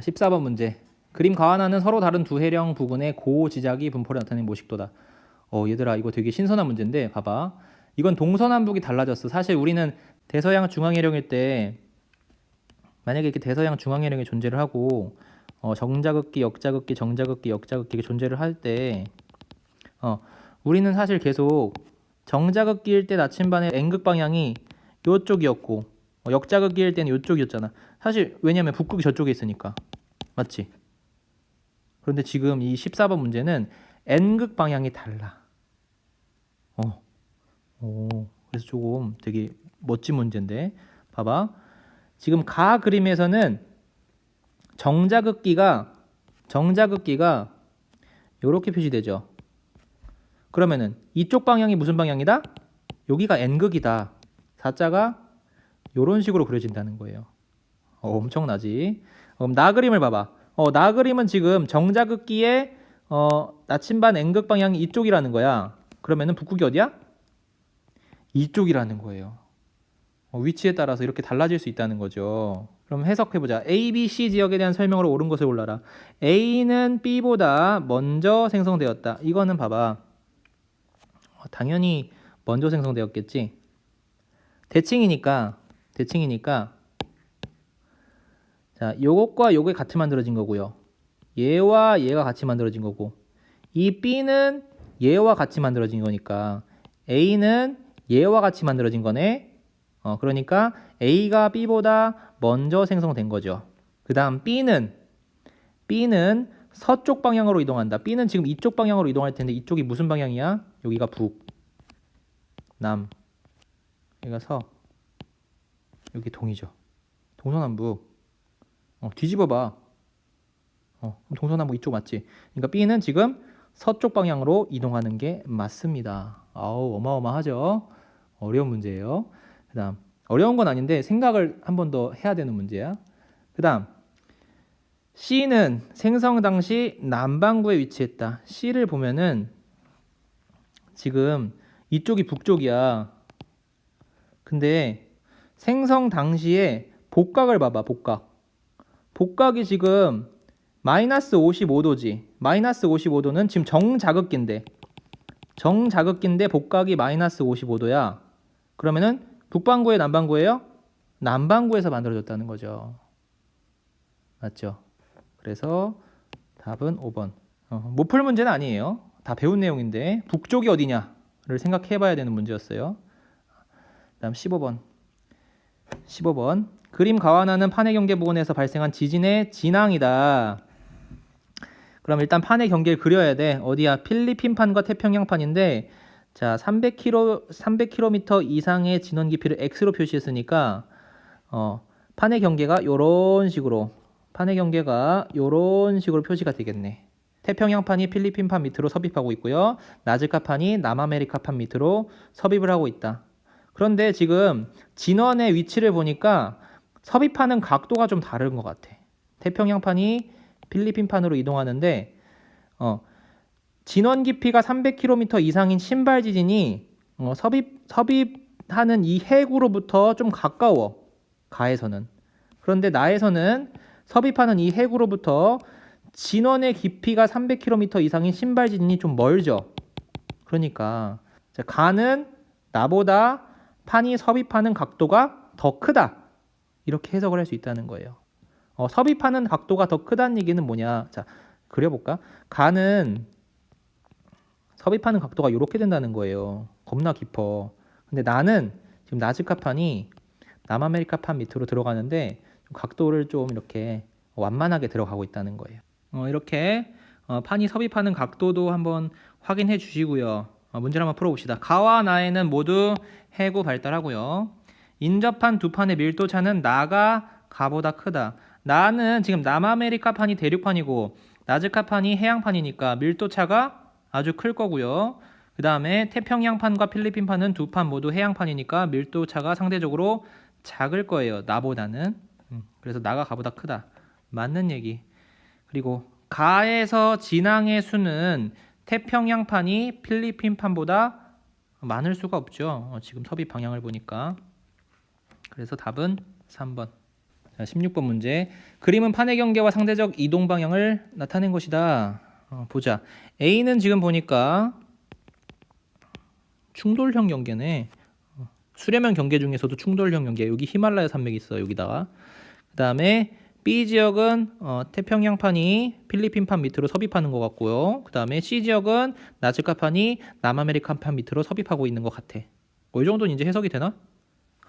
14번 문제. 그림 가하나는 서로 다른 두 해령 부근의 고 지작이 분포를 나타내는 모식도다. 어, 얘들아 이거 되게 신선한 문제인데 봐봐. 이건 동서남북이 달라졌어. 사실 우리는 대서양 중앙해령일 때 만약에 이렇게 대서양 중앙해령이 존재를 하고 어, 정자극기, 역자극기, 정자극기, 역자극기 존재를 할 때 어, 우리는 사실 계속 정자극기일 때 나침반의 N극 방향이 요쪽이었고 어, 역자극기일 때는 요쪽이었잖아. 사실 왜냐면 북극이 저쪽에 있으니까. 맞지? 그런데 지금 이 14번 문제는 N극 방향이 달라. 어. 오, 그래서 조금 되게 멋진 문제인데. 봐봐. 지금 가 그림에서는 정자극기가 정자극기가 이렇게 표시되죠. 그러면은 이쪽 방향이 무슨 방향이다? 여기가 N극이다. 사자가 이런 식으로 그려진다는 거예요. 어, 엄청나지? 어, 그럼 나 그림을 봐봐. 어, 나 그림은 지금 정자극기의 어, 나침반 N극 방향이 이쪽이라는 거야. 그러면은 북극이 어디야? 이쪽이라는 거예요. 어, 위치에 따라서 이렇게 달라질 수 있다는 거죠. 그럼 해석해보자. A, B, C 지역에 대한 설명으로 옳은 것을 골라라. A는 B보다 먼저 생성되었다. 이거는 봐봐. 어, 당연히 먼저 생성되었겠지. 대칭이니까 대칭이니까 자, 요것과 요게 같이 만들어진 거고요. 얘와 얘가 같이 만들어진 거고 이 B는 얘와 같이 만들어진 거니까 A는 얘와 같이 만들어진 거네. 어, 그러니까 A가 B보다 먼저 생성된 거죠. 그 다음 B는 B는 서쪽 방향으로 이동한다. B는 지금 이쪽 방향으로 이동할 텐데 이쪽이 무슨 방향이야? 여기가 북, 남, 여기가 서, 여기 동이죠. 동서남북. 어, 뒤집어봐. 어, 동서남북 이쪽 맞지? 그러니까 B는 지금 서쪽 방향으로 이동하는 게 맞습니다. 아우 어마어마하죠. 어려운 문제예요. 그다음 어려운 건 아닌데 생각을 한 번 더 해야 되는 문제야. 그다음 C는 생성 당시 남반구에 위치했다. C를 보면은 지금 이쪽이 북쪽이야. 근데 생성 당시에 복각을 봐봐, 복각. 복각이 지금 마이너스 55도지. 마이너스 55도는 지금 정자극기인데. 정자극기인데 복각이 마이너스 55도야. 그러면은 북반구에 남반구예요? 남반구에서 만들어졌다는 거죠. 맞죠? 그래서 답은 5번. 어, 못풀 문제는 아니에요. 다 배운 내용인데 북쪽이 어디냐를 생각해 봐야 되는 문제였어요. 다음 15번. 15번. 그림 가와나는 판의 경계 부근에서 발생한 지진의 진앙이다. 그럼 일단 판의 경계를 그려야 돼. 어디야? 필리핀판과 태평양판인데 자, 300km 300km 이상의 진원 깊이를 x로 표시했으니까 어, 판의 경계가 요런 식으로 판의 경계가 요런 식으로 표시가 되겠네. 태평양판이 필리핀판 밑으로 섭입하고 있고요. 나즈카판이 남아메리카판 밑으로 섭입을 하고 있다. 그런데 지금 진원의 위치를 보니까 섭입하는 각도가 좀 다른 것 같아. 태평양판이 필리핀판으로 이동하는데 어, 진원 깊이가 300km 이상인 신발 지진이 어, 섭입 섭입하는 이 해구로부터 좀 가까워 가에서는 그런데 나에서는 섭입하는 이 해구로부터 진원의 깊이가 300km 이상인 신발 지진이 좀 멀죠. 그러니까 자, 가는 나보다 판이 섭입하는 각도가 더 크다 이렇게 해석을 할 수 있다는 거예요. 어, 섭입하는 각도가 더 크다는 얘기는 뭐냐? 자 그려볼까? 가는 섭입하는 각도가 이렇게 된다는 거예요. 겁나 깊어. 근데 나는 지금 나즈카판이 남아메리카판 밑으로 들어가는데 각도를 좀 이렇게 완만하게 들어가고 있다는 거예요. 어, 이렇게 어, 판이 섭입하는 각도도 한번 확인해 주시고요. 어, 문제를 한번 풀어봅시다. 가와 나에는 모두 해구 발달하고요. 인접한 두 판의 밀도 차는 나가 가보다 크다. 나는 지금 남아메리카판이 대륙판이고 나즈카판이 해양판이니까 밀도 차가 아주 클 거고요. 그 다음에 태평양판과 필리핀판은 두 판 모두 해양판이니까 밀도 차가 상대적으로 작을 거예요. 나보다는. 음, 그래서 나가 가보다 크다. 맞는 얘기. 그리고 가에서 진앙의 수는 태평양판이 필리핀판보다 많을 수가 없죠. 어, 지금 섭입 방향을 보니까. 그래서 답은 3번. 자, 16번 문제. 그림은 판의 경계와 상대적 이동 방향을 나타낸 것이다. 어, 보자. A는 지금 보니까 충돌형 경계네. 어, 수렴형 경계 중에서도 충돌형 경계. 여기 히말라야 산맥이 있어. 여기다가. 그다음에 B 지역은 어, 태평양판이 필리핀판 밑으로 섭입하는 것 같고요. 그 다음에 C 지역은 나즈카판이 남아메리칸판 밑으로 섭입하고 있는 것 같아. 뭐이 정도는 이제 해석이 되나?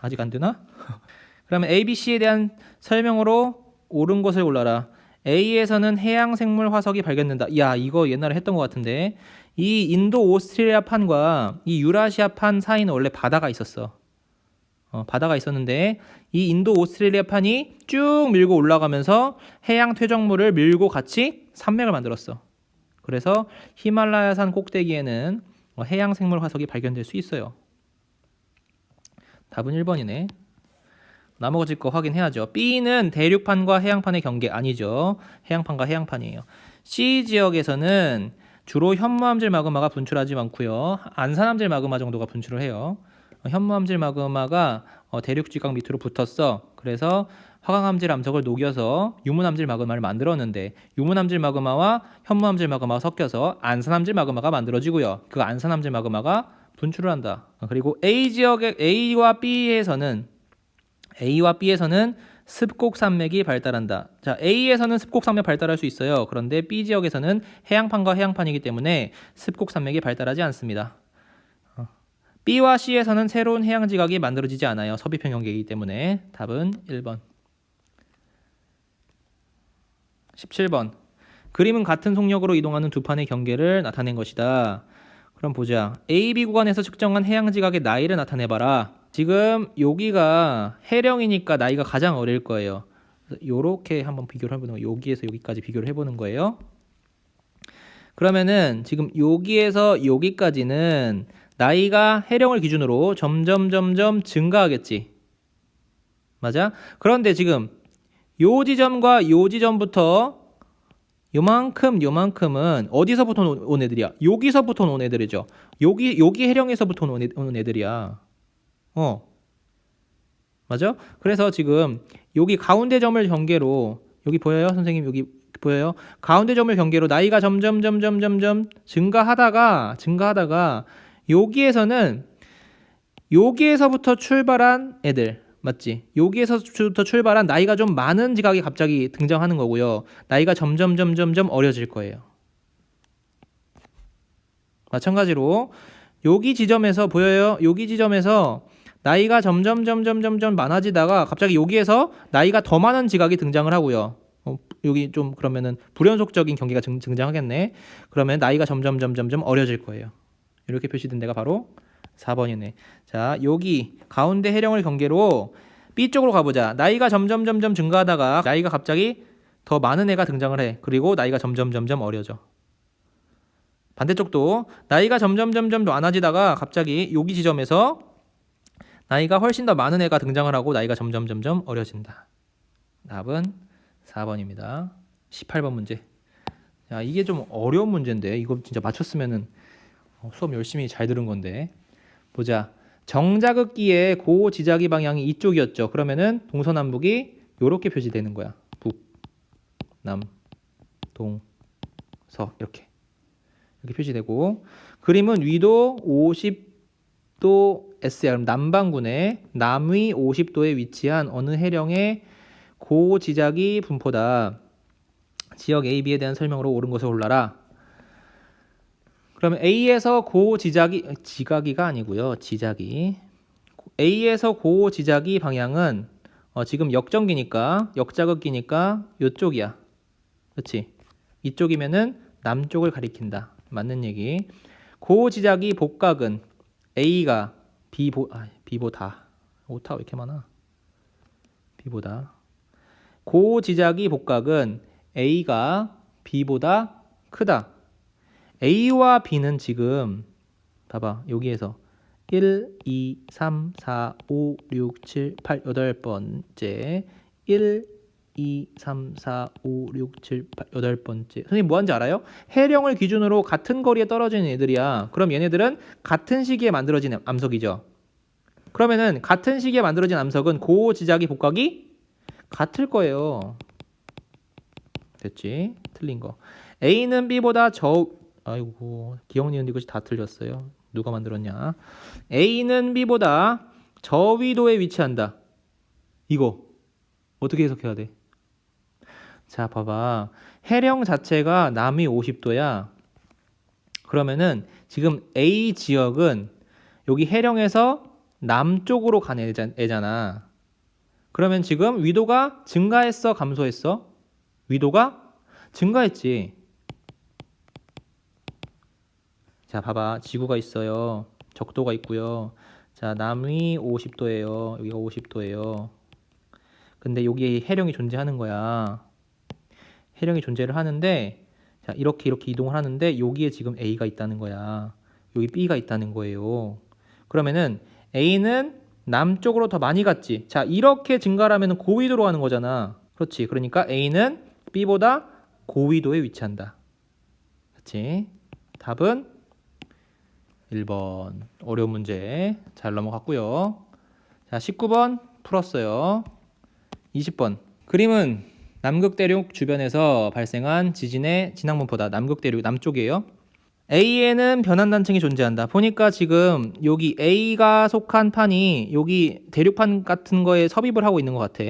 아직 안 되나? 그러면 A, B, C에 대한 설명으로 옳은 것을 골라라. A에서는 해양 생물 화석이 발견된다. 야, 이거 옛날에 했던 것 같은데. 이 인도 오스트레일리아 판과 이 유라시아 판 사이는 원래 바다가 있었어. 어, 바다가 있었는데 이 인도 오스트레일리아 판이 쭉 밀고 올라가면서 해양 퇴적물을 밀고 같이 산맥을 만들었어. 그래서 히말라야산 꼭대기에는 어, 해양 생물 화석이 발견될 수 있어요. 답은 1번이네. 나머지 거 확인해야죠. B는 대륙판과 해양판의 경계 아니죠. 해양판과 해양판이에요. C 지역에서는 주로 현무암질 마그마가 분출하지 않고요. 안산암질 마그마 정도가 분출을 해요. 어, 현무암질 마그마가 어, 대륙 지각 밑으로 붙었어. 그래서 화강암질 암석을 녹여서 유문암질 마그마를 만들었는데 유문암질 마그마와 현무암질 마그마가 섞여서 안산암질 마그마가 만들어지고요. 그 안산암질 마그마가 분출을 한다. 어, 그리고 A 지역의 A와 B에서는 A와 B에서는 습곡 산맥이 발달한다. 자, A에서는 습곡 산맥 발달할 수 있어요. 그런데 B 지역에서는 해양판과 해양판이기 때문에 습곡 산맥이 발달하지 않습니다. 어. B와 C에서는 새로운 해양 지각이 만들어지지 않아요. 섭입형 경계이기 때문에 답은 1번. 17번. 그림은 같은 속력으로 이동하는 두 판의 경계를 나타낸 것이다. 그럼 보자. A, B 구간에서 측정한 해양 지각의 나이를 나타내 봐라. 지금 여기가 해령이니까 나이가 가장 어릴 거예요. 요렇게 한번 비교를 해보는 거예요. 여기에서 여기까지 비교를 해보는 거예요. 그러면은 지금 여기에서 여기까지는 나이가 해령을 기준으로 점점 점점 증가하겠지. 맞아? 그런데 지금 요 지점과 요 지점부터 요만큼 요만큼은 어디서부터 온- 온 애들이야? 여기서부터 온 애들이죠. 여기 여기 해령에서부터 온 애들이야. 어. 맞아? 그래서 지금 여기 가운데 점을 경계로 여기 보여요? 선생님 여기 보여요? 가운데 점을 경계로 나이가 점점 점점 점점 증가하다가 증가하다가 여기에서는 여기에서부터 출발한 애들 맞지? 여기에서부터 출발한 나이가 좀 많은 지각이 갑자기 등장하는 거고요. 나이가 점점 점점 점 어려질 거예요. 마찬가지로 여기 지점에서 보여요? 여기 지점에서 나이가 점점 점점 점점 많아지다가 갑자기 여기에서 나이가 더 많은 지각이 등장을 하고요. 어, 여기 좀 그러면은 불연속적인 경계가 증, 등장하겠네. 그러면 나이가 점점 점점 점 어려질 거예요. 이렇게 표시된 데가 바로 4번이네. 자, 여기 가운데 해령을 경계로 B 쪽으로 가보자. 나이가 점점 점점 증가하다가 나이가 갑자기 더 많은 애가 등장을 해. 그리고 나이가 점점 점점 어려져. 반대쪽도 나이가 점점 점점 많아지다가 갑자기 여기 지점에서 나이가 훨씬 더 많은 애가 등장을 하고 나이가 점점 점점 어려진다. 답은 4번입니다. 18번 문제. 야, 이게 좀 어려운 문제인데 이거 진짜 맞췄으면은 어, 수업 열심히 잘 들은 건데. 보자. 정자극기의 고 지자기 방향이 이쪽이었죠. 그러면은 동서남북이 이렇게 표시되는 거야. 북, 남, 동, 서 이렇게 이렇게 표시되고 그림은 위도 50도 SR 남반군의 남위 50도에 위치한 어느 해령의 고 지자기 분포다. 지역 A, B에 대한 설명으로 옳은 것을 골라라. 그러면 A에서 고 지자기 지각이가 아니고요. 지자기 A에서 고 지자기 방향은 어, 지금 역전기니까 역자극기니까 이쪽이야. 그렇지? 이쪽이면은 남쪽을 가리킨다. 맞는 얘기. 고 지자기 복각은 A가 B보 아, B보다 오타 왜 이렇게 많아? B보다 고 지자기 복각은 A가 B보다 크다. A와 B는 지금 봐봐 여기에서 1, 2, 3, 4, 5, 6, 7, 8, 8번째 1, 2, 3, 4, 5, 6, 7, 8, 8번째 선생님 뭐 하는지 알아요? 해령을 기준으로 같은 거리에 떨어지는 애들이야 그럼 얘네들은 같은 시기에 만들어진 암석이죠 그러면은 같은 시기에 만들어진 암석은 고 지자기 복각이 같을 거예요. 됐지? 틀린 거. A는 B보다 저 아이고 기억 니은 이것이 다 틀렸어요. 누가 만들었냐? A는 B보다 저 위도에 위치한다. 이거 어떻게 해석해야 돼? 자, 봐봐. 해령 자체가 남위 50도야. 그러면은 지금 A 지역은 여기 해령에서 남쪽으로 간 애잖아. 그러면 지금 위도가 증가했어, 감소했어? 위도가 증가했지. 자, 봐봐. 지구가 있어요. 적도가 있고요. 자, 남위 50도예요. 여기가 50도예요. 근데 여기 해령이 존재하는 거야. 해령이 존재를 하는데 자, 이렇게 이렇게 이동을 하는데 여기에 지금 A가 있다는 거야. 여기 B가 있다는 거예요. 그러면은 A는 남쪽으로 더 많이 갔지. 자, 이렇게 증가하면 고위도로 가는 거잖아. 그렇지. 그러니까 A는 B보다 고위도에 위치한다. 그렇지? 답은 1번. 어려운 문제. 잘 넘어갔고요. 자, 19번 풀었어요. 20번. 그림은 남극 대륙 주변에서 발생한 지진의 진앙 분포다. 남극 대륙 남쪽이에요. A에는 변환 단층이 존재한다. 보니까 지금 여기 A가 속한 판이 여기 대륙판 같은 거에 섭입을 하고 있는 것 같아.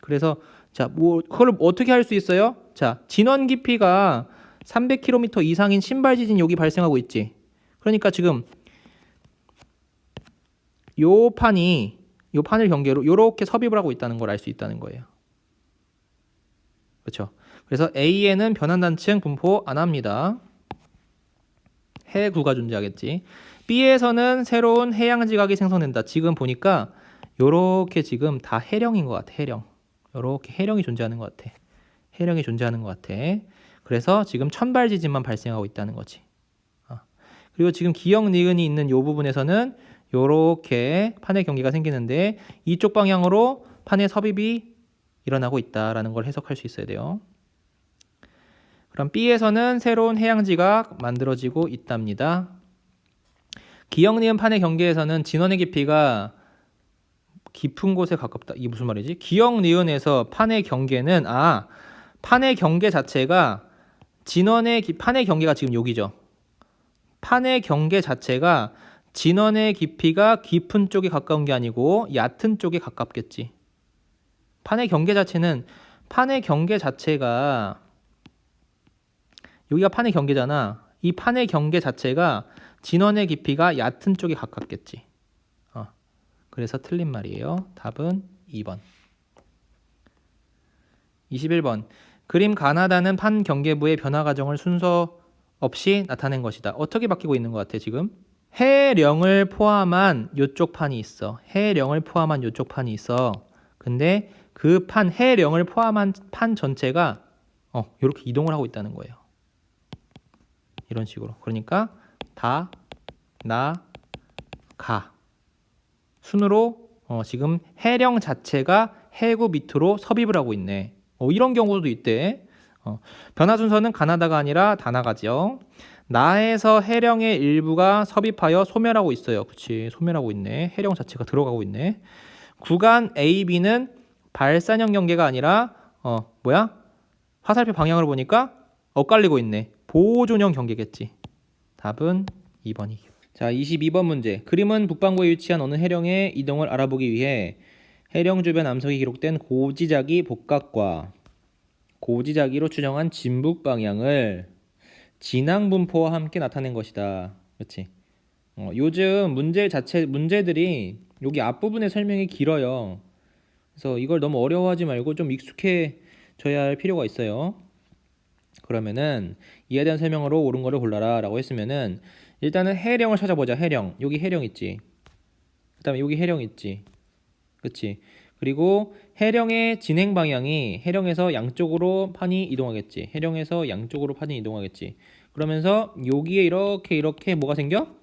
그래서 자, 뭐 그걸 어떻게 할 수 있어요? 자, 진원 깊이가 300km 이상인 신발 지진 여기 발생하고 있지. 그러니까 지금 요 판이 요 판을 경계로 요렇게 섭입을 하고 있다는 걸 알 수 있다는 거예요. 그렇죠? 그래서 A에는 변환 단층 분포 안 합니다. 해구가 존재하겠지. B에서는 새로운 해양 지각이 생성된다. 지금 보니까 요렇게 지금 다 해령인 것 같아. 해령. 요렇게 해령이 존재하는 것 같아. 해령이 존재하는 것 같아. 그래서 지금 천발 지진만 발생하고 있다는 거지. 어. 그리고 지금 기역 니은이 있는 요 부분에서는 요렇게 판의 경계가 생기는데 이쪽 방향으로 판의 섭입이 일어나고 있다라는 걸 해석할 수 있어야 돼요. 그럼 B에서는 새로운 해양지가 만들어지고 있답니다. 기역 니은 판의 경계에서는 진원의 깊이가 깊은 곳에 가깝다. 이게 무슨 말이지? 기역 니은에서 판의 경계는 아 판의 경계 자체가 진원의 기- 판의 경계가 지금 여기죠. 판의 경계 자체가 진원의 깊이가 깊은 쪽에 가까운 게 아니고 얕은 쪽에 가깝겠지. 판의 경계 자체는 판의 경계 자체가 여기가 판의 경계잖아. 이 판의 경계 자체가 진원의 깊이가 얕은 쪽에 가깝겠지. 어. 그래서 틀린 말이에요. 답은 2번. 21번. 그림 가나다는 판 경계부의 변화 과정을 순서 없이 나타낸 것이다. 어떻게 바뀌고 있는 것 같아 지금? 해령을 포함한 요쪽 판이 있어. 해령을 포함한 요쪽 판이 있어. 근데 그 판 해령을 포함한 판 전체가 어, 이렇게 이동을 하고 있다는 거예요. 이런 식으로. 그러니까 다, 나, 가. 순으로 어, 지금 해령 자체가 해구 밑으로 섭입을 하고 있네. 어, 이런 경우도 있대. 어, 변화 순서는 가나다가 아니라 다나가죠. 나에서 해령의 일부가 섭입하여 소멸하고 있어요. 그치 소멸하고 있네. 해령 자체가 들어가고 있네. 구간 A, B는 발산형 경계가 아니라 어 뭐야? 화살표 방향으로 보니까 엇갈리고 있네. 보존형 경계겠지. 답은 2번이. 자, 22번 문제. 그림은 북반구에 위치한 어느 해령의 이동을 알아보기 위해 해령 주변 암석이 기록된 고지자기 복각과 고지자기로 추정한 진북 방향을 진앙 분포와 함께 나타낸 것이다. 그렇지? 어, 요즘 문제 자체 문제들이 여기 앞부분의 설명이 길어요. 그래서 이걸 너무 어려워하지 말고 좀 익숙해져야 할 필요가 있어요. 그러면은 이에 대한 설명으로 옳은 거를 골라라라고 했으면은 일단은 해령을 찾아보자. 해령. 여기 해령 있지. 그다음에 여기 해령 있지. 그치? 그리고 해령의 진행 방향이 해령에서 양쪽으로 판이 이동하겠지. 해령에서 양쪽으로 판이 이동하겠지. 그러면서 여기에 이렇게 이렇게 뭐가 생겨?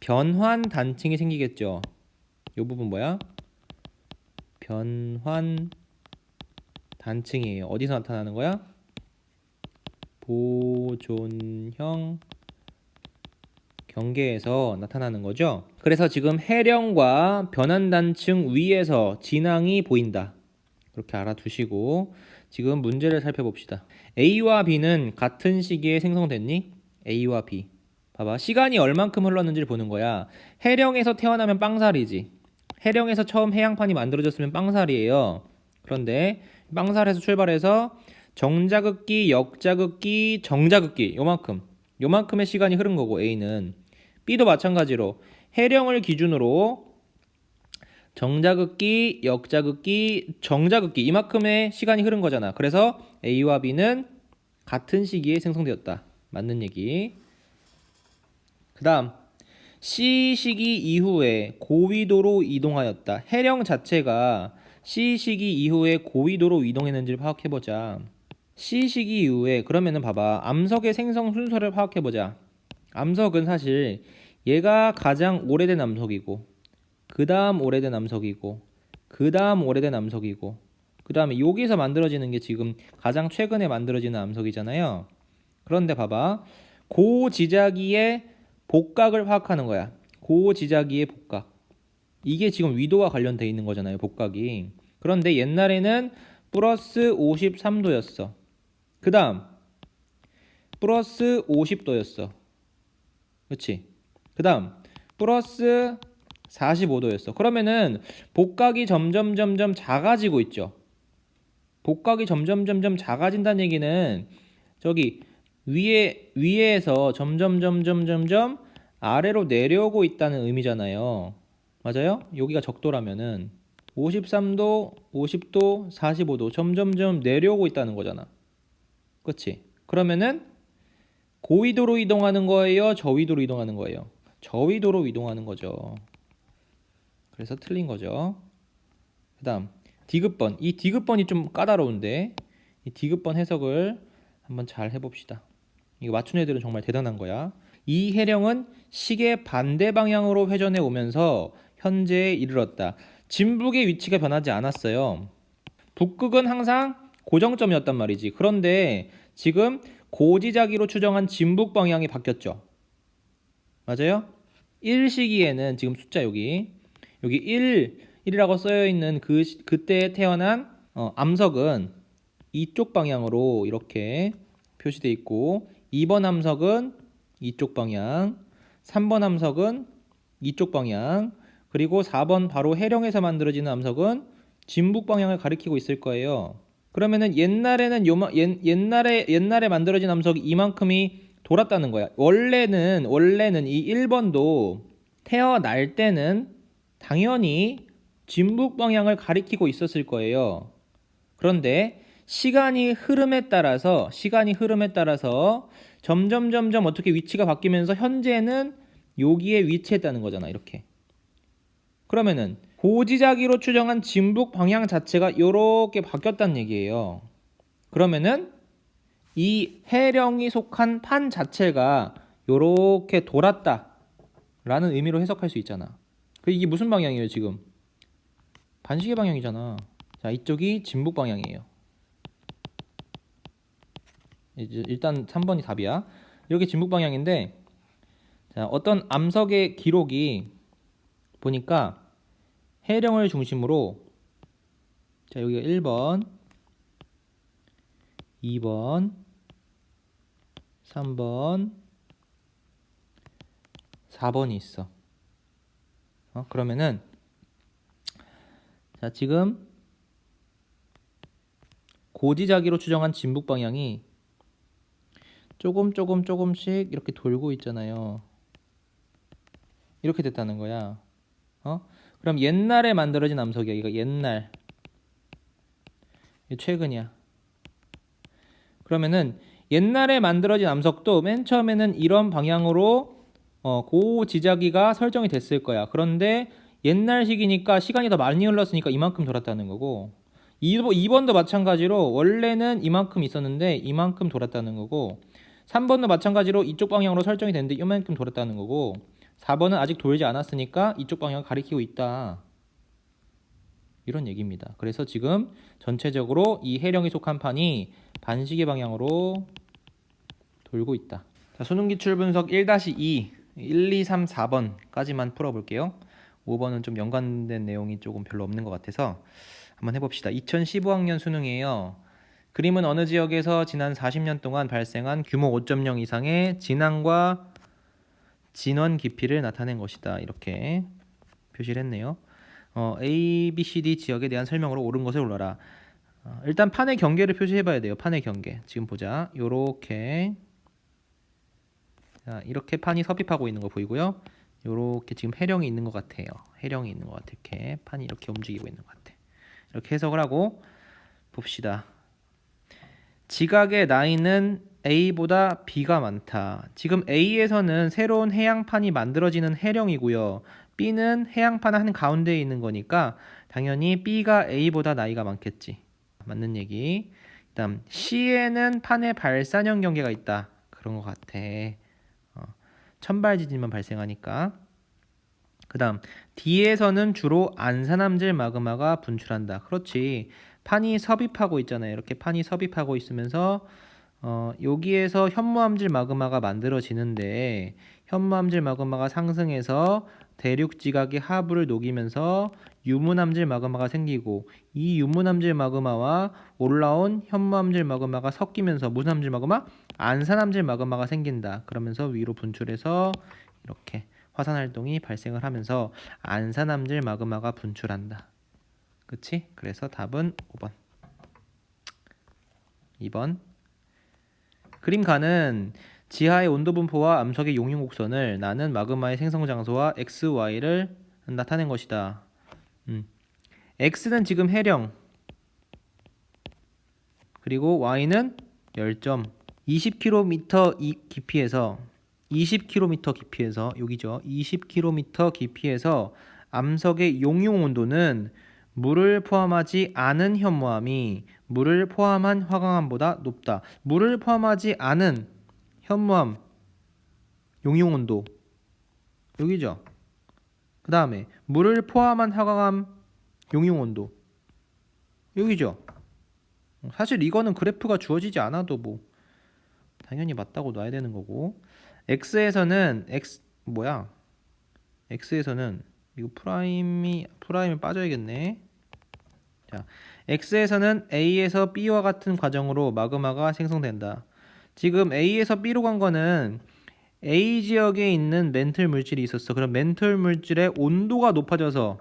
변환 단층이 생기겠죠. 이 부분 뭐야? 변환 단층이에요. 어디서 나타나는 거야? 보존형 경계에서 나타나는 거죠. 그래서 지금 해령과 변환 단층 위에서 진앙이 보인다. 그렇게 알아두시고 지금 문제를 살펴봅시다. A와 B는 같은 시기에 생성됐니? A와 B. 봐봐. 시간이 얼만큼 흘렀는지를 보는 거야. 해령에서 태어나면 빵살이지. 해령에서 처음 해양판이 만들어졌으면 빵살이에요. 그런데 빵살에서 출발해서 정자극기, 역자극기, 정자극기 요만큼 요만큼의 시간이 흐른 거고 A는 B도 마찬가지로 해령을 기준으로 정자극기, 역자극기, 정자극기 이만큼의 시간이 흐른 거잖아. 그래서 A와 B는 같은 시기에 생성되었다. 맞는 얘기. 그다음 C 시기 이후에 고위도로 이동하였다. 해령 자체가 C 시기 이후에 고위도로 이동했는지를 파악해 보자. C 시기 이후에 그러면은 봐봐. 암석의 생성 순서를 파악해 보자. 암석은 사실 얘가 가장 오래된 암석이고 그 다음 오래된 암석이고 그 다음 오래된 암석이고 그 다음에 여기서 만들어지는 게 지금 가장 최근에 만들어지는 암석이잖아요. 그런데 봐봐. 고지자기의 복각을 파악하는 거야. 고지자기의 복각. 이게 지금 위도와 관련돼 있는 거잖아요. 복각이. 그런데 옛날에는 플러스 53도였어. 그 다음 플러스 50도였어. 그렇지? 그 다음 플러스 45도였어. 그러면은 복각이 점점 점점 작아지고 있죠. 복각이 점점 점점 작아진다는 얘기는 저기 위에 위에서 점점 점점 점점 아래로 내려오고 있다는 의미잖아요. 맞아요? 여기가 적도라면은 53도, 50도, 45도 점점점 내려오고 있다는 거잖아. 그렇지? 그러면은 고위도로 이동하는 거예요? 저위도로 이동하는 거예요? 저위도로 이동하는 거죠. 그래서 틀린 거죠. 그 다음 디귿번. 이 디귿번이 좀 까다로운데 이 디귿번 해석을 한번 잘 해봅시다. 이거 맞춘 애들은 정말 대단한 거야. 이 해령은 시계 반대 방향으로 회전해 오면서 현재에 이르렀다. 진북의 위치가 변하지 않았어요. 북극은 항상 고정점이었단 말이지. 그런데 지금 고지자기로 추정한 진북 방향이 바뀌었죠. 맞아요? 1 시기에는 지금 숫자 여기 여기 1 1이라고 쓰여 있는 그 시- 그때 태어난 어, 암석은 이쪽 방향으로 이렇게 표시돼 있고 2번 암석은 이쪽 방향, 3번 암석은 이쪽 방향, 그리고 4번 바로 해령에서 만들어지는 암석은 진북 방향을 가리키고 있을 거예요. 그러면은 옛날에는 요마, 옛, 옛날에 옛날에 만들어진 암석이 이만큼이 돌았다는 거야. 원래는 원래는 이 1번도 태어날 때는 당연히 진북 방향을 가리키고 있었을 거예요. 그런데 시간이 흐름에 따라서 시간이 흐름에 따라서 점점 점점 어떻게 위치가 바뀌면서 현재는 여기에 위치했다는 거잖아. 이렇게. 그러면은 고지자기로 추정한 진북 방향 자체가 이렇게 바뀌었다는 얘기예요. 그러면은 이 해령이 속한 판 자체가 이렇게 돌았다라는 의미로 해석할 수 있잖아. 그 이게 무슨 방향이에요 지금? 반시계 방향이잖아. 자 이쪽이 진북 방향이에요. 이제 일단 3번이 답이야. 이렇게 진북 방향인데 자 어떤 암석의 기록이 보니까 해령을 중심으로 자 여기가 1번 2번 3번 4번이 있어 어, 그러면은 자 지금 고지자기로 추정한 진북 방향이 조금 조금 조금씩 이렇게 돌고 있잖아요 이렇게 됐다는 거야 어? 그럼 옛날에 만들어진 암석 이야. 이거 옛날. 최근이야. 그러면은 옛날에 만들어진 암석도 맨 처음에는 이런 방향으로 어, 고 지자기가 설정이 됐을 거야. 그런데 옛날 시기니까 시간이 더 많이 흘렀으니까 이만큼 돌았다는 거고 2번도 마찬가지로 원래는 이만큼 있었는데 이만큼 돌았다는 거고 3번도 마찬가지로 이쪽 방향으로 설정이 됐는데 이만큼 돌았다는 거고 4번은 아직 돌지 않았으니까 이쪽 방향을 가리키고 있다. 이런 얘기입니다. 그래서 지금 전체적으로 이 해령이 속한 판이 반시계 방향으로 돌고 있다. 자, 수능 기출 분석 1-2 1, 2, 3, 4번까지만 풀어볼게요. 5번은 좀 연관된 내용이 조금 별로 없는 것 같아서 한번 해봅시다. 2015학년 수능이에요. 그림은 어느 지역에서 지난 40년 동안 발생한 규모 5.0 이상의 진앙과 진원 깊이를 나타낸 것이다. 이렇게 표시를 했네요. 어, A, B, C, D 지역에 대한 설명으로 옳은 것을 올라라. 어, 일단 판의 경계를 표시해봐야 돼요. 판의 경계. 지금 보자. 요렇게 자, 이렇게 판이 섭입하고 있는 거 보이고요. 요렇게 지금 해령이 있는 것 같아요. 해령이 있는 것 같아. 이렇게 판이 이렇게 움직이고 있는 것 같아. 이렇게 해석을 하고 봅시다. 지각의 나이는 A보다 B가 많다. 지금 A에서는 새로운 해양판이 만들어지는 해령이고요. B는 해양판 한 가운데에 있는 거니까 당연히 B가 A보다 나이가 많겠지. 맞는 얘기. 그다음 C에는 판의 발산형 경계가 있다. 그런 것 같아. 어, 천발 지진만 발생하니까. 그다음 D에서는 주로 안산암질 마그마가 분출한다. 그렇지. 판이 섭입하고 있잖아요. 이렇게 판이 섭입하고 있으면서 어, 여기에서 현무암질 마그마가 만들어지는데 현무암질 마그마가 상승해서 대륙 지각의 하부를 녹이면서 유문암질 마그마가 생기고 이 유문암질 마그마와 올라온 현무암질 마그마가 섞이면서 무슨 암질 마그마? 안산암질 마그마가 생긴다. 그러면서 위로 분출해서 이렇게 화산 활동이 발생을 하면서 안산암질 마그마가 분출한다. 그치? 그래서 답은 5번. 2번. 그림가는 지하의 온도 분포와 암석의 용융 곡선을 나는 마그마의 생성 장소와 x, y를 나타낸 것이다. 음. x는 지금 해령 그리고 y는 열점 20km 이 깊이에서 20km 깊이에서 여기죠. 20km 깊이에서 암석의 용융 온도는 물을 포함하지 않은 현무암이 물을 포함한 화강암보다 높다. 물을 포함하지 않은 현무암 용융 온도 여기죠. 그 다음에 물을 포함한 화강암 용융 온도 여기죠. 사실 이거는 그래프가 주어지지 않아도 뭐 당연히 맞다고 놔야 되는 거고 x에서는 x 뭐야? x에서는 이거 프라임이 프라임이 빠져야겠네. 자, x에서는 a에서 b와 같은 과정으로 마그마가 생성된다. 지금 a에서 b로 간 거는 a 지역에 있는 멘틀 물질이 있었어. 그럼 멘틀 물질의 온도가 높아져서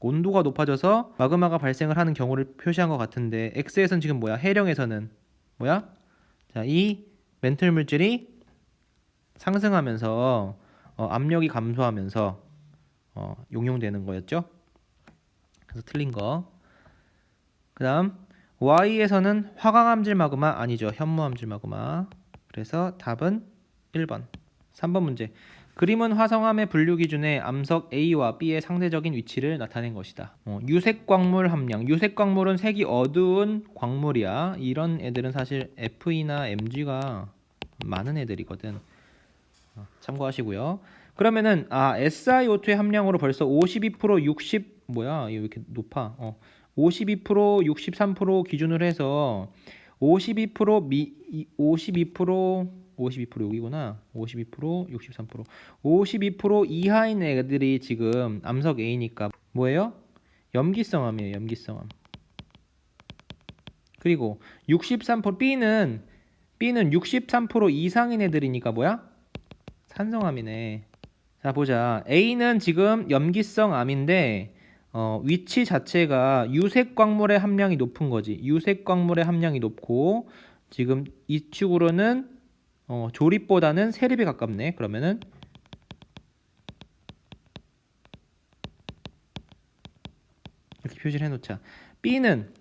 온도가 높아져서 마그마가 발생을 하는 경우를 표시한 것 같은데 x에서는 지금 뭐야? 해령에서는 뭐야? 자, 이 멘틀 물질이 상승하면서 어, 압력이 감소하면서 어, 용용되는 거였죠. 그래서 틀린 거. 그다음 Y에서는 화강암질 마그마 아니죠. 현무암질 마그마. 그래서 답은 1번. 3번 문제. 그림은 화성암의 분류 기준에 암석 A와 B의 상대적인 위치를 나타낸 것이다. 어, 유색 광물 함량. 유색 광물은 색이 어두운 광물이야. 이런 애들은 사실 F나 Mg가 많은 애들이거든. 어, 참고하시고요. 그러면은 아 SiO2의 함량으로 벌써 52% 60 뭐야 이거 왜 이렇게 높아? 어, 52% 63% 기준으로 해서 52% 미, 52% 52% 여기구나. 52% 63% 52% 이하인 애들이 지금 암석 A니까 뭐예요? 염기성암이에요. 염기성암. 그리고 63% B는 B는 63% 이상인 애들이니까 뭐야? 산성암이네. 자 보자. A는 지금 염기성 암인데 어, 위치 자체가 유색 광물의 함량이 높은 거지. 유색 광물의 함량이 높고 지금 이 축으로는 어, 조립보다는 세립에 가깝네. 그러면은 이렇게 표시를 해놓자. B는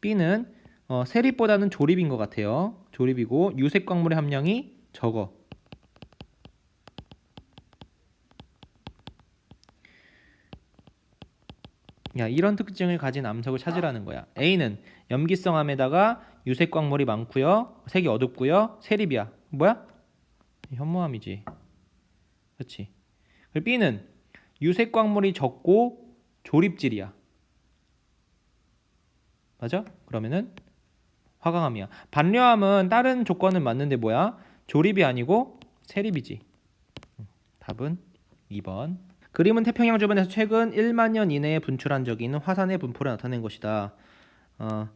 B는 어, 세립보다는 조립인 것 같아요. 조립이고 유색 광물의 함량이 적어. 야, 이런 특징을 가진 암석을 찾으라는 거야. A는 염기성암에다가 유색 광물이 많고요. 색이 어둡고요. 세립이야. 뭐야? 현무암이지. 그렇지. 그리고 B는 유색 광물이 적고 조립질이야. 맞아? 그러면은 화강암이야. 반려암은 다른 조건은 맞는데 뭐야? 조립이 아니고 세립이지. 답은 2번. 그림은 태평양 주변에서 최근 1만 년 이내에 분출한 적이 있는 화산의 분포를 나타낸 것이다. 어,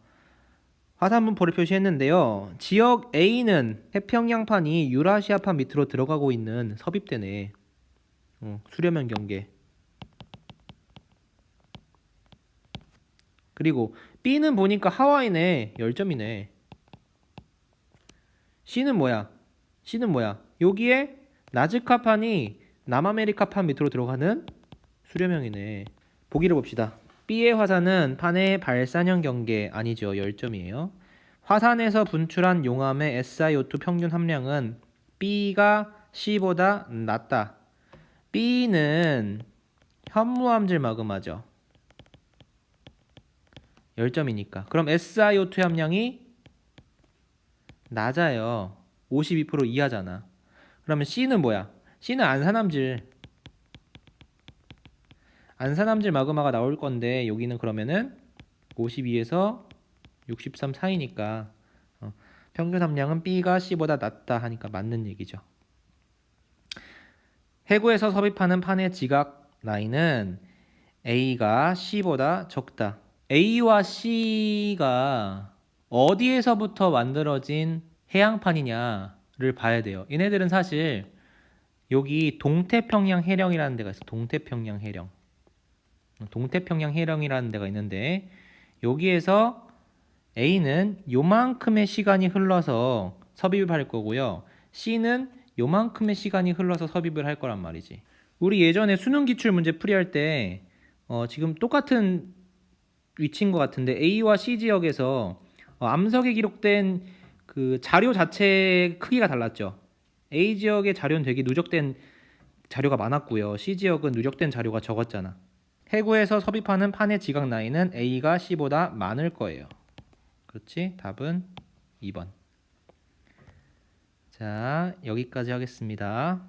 화산 분포를 표시했는데요. 지역 A는 태평양판이 유라시아판 밑으로 들어가고 있는 섭입대네. 어, 수려면 경계. 그리고 B는 보니까 하와이네. 열점이네. C는 뭐야? C는 뭐야? 여기에 나즈카판이 남아메리카판 밑으로 들어가는 수렴형이네. 보기를 봅시다. B의 화산은 판의 발산형 경계 아니죠. 열점이에요. 화산에서 분출한 용암의 SiO2 평균 함량은 B가 C보다 낮다. B는 현무암질 마그마죠. 열점이니까. 그럼 SiO2 함량이 낮아요. 52% 이하잖아. 그러면 C는 뭐야? C는 안산암질. 안산암질 마그마가 나올 건데 여기는 그러면은 52에서 63 사이니까 어, 평균 함량은 B가 C보다 낮다 하니까 맞는 얘기죠. 해구에서 섭입하는 판의 지각 라인은 A가 C보다 적다. A와 C가 어디에서부터 만들어진 해양판이냐를 봐야 돼요. 얘네들은 사실 여기 동태평양 해령이라는 데가 있어. 동태평양 해령. 동태평양 해령이라는 데가 있는데 여기에서 A는 요만큼의 시간이 흘러서 섭입을 할 거고요. C는 요만큼의 시간이 흘러서 섭입을 할 거란 말이지. 우리 예전에 수능 기출 문제 풀이할 때 어, 지금 똑같은 위치인 것 같은데 A와 C 지역에서 어, 암석에 기록된 그 자료 자체 크기가 달랐죠. A 지역의 자료는 되게 누적된 자료가 많았고요. C 지역은 누적된 자료가 적었잖아. 해구에서 섭입하는 판의 지각 나이는 A가 C보다 많을 거예요. 그렇지? 답은 2번. 자, 여기까지 하겠습니다.